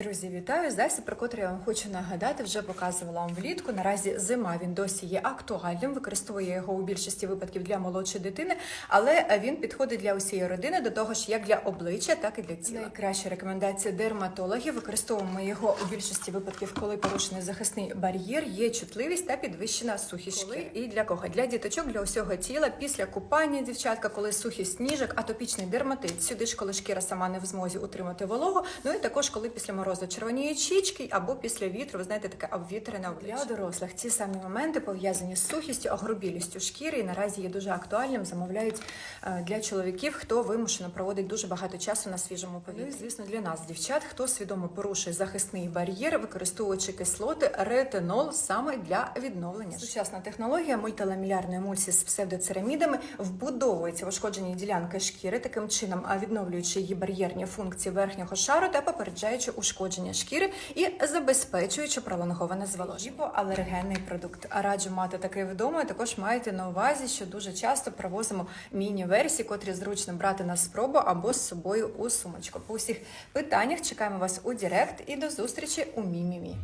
Друзі, вітаю! Засіб, про котрий я вам хочу нагадати, вже показувала вам влітку. Наразі зима він досі є актуальним. Використовує його у більшості випадків для молодшої дитини, але він підходить для усієї родини, до того ж, як для обличчя, так і для тіла. Найкраща рекомендація дерматологів. Використовуємо його у більшості випадків, коли порушений захисний бар'єр, є чутливість та підвищена сухість шкіри. І для кого? Для діточок, для усього тіла, після купання, дівчатка, коли сухість ніжок, атопічний дерматит. Сюди ж, коли шкіра сама не в змозі утримати вологу. Ну і також, коли після морозу червоніють щічки або після вітру, ви знаєте, таке обвітрене обличчя. Для дорослих ці самі моменти пов'язані з сухістю, огрубілістю шкіри і наразі є дуже актуальним. Замовляють е, для чоловіків, хто вимушено проводить дуже багато часу на свіжому повітрі. Ну і, звісно, для нас, дівчат, хто свідомо порушує захисний бар'єр, використовуючи кислоти, ретинол саме для відновлення. Сучасна технологія мультиламілярної емульсії з псевдоцерамідами вбудовується в ушкоджені ділянки шкіри, таким чином відновлюючи її бар'єрні функції верхнього шару та попереджаючи ушкодження шкіри і забезпечуючи пролонговане зволоження. Алергенний продукт. А Раджу мати такий вдома. Також маєте на увазі, що дуже часто привозимо міні-версії, котрі зручно брати на спробу або з собою у сумочку. По усіх питаннях чекаємо вас у Директ і до зустрічі у Мімімі.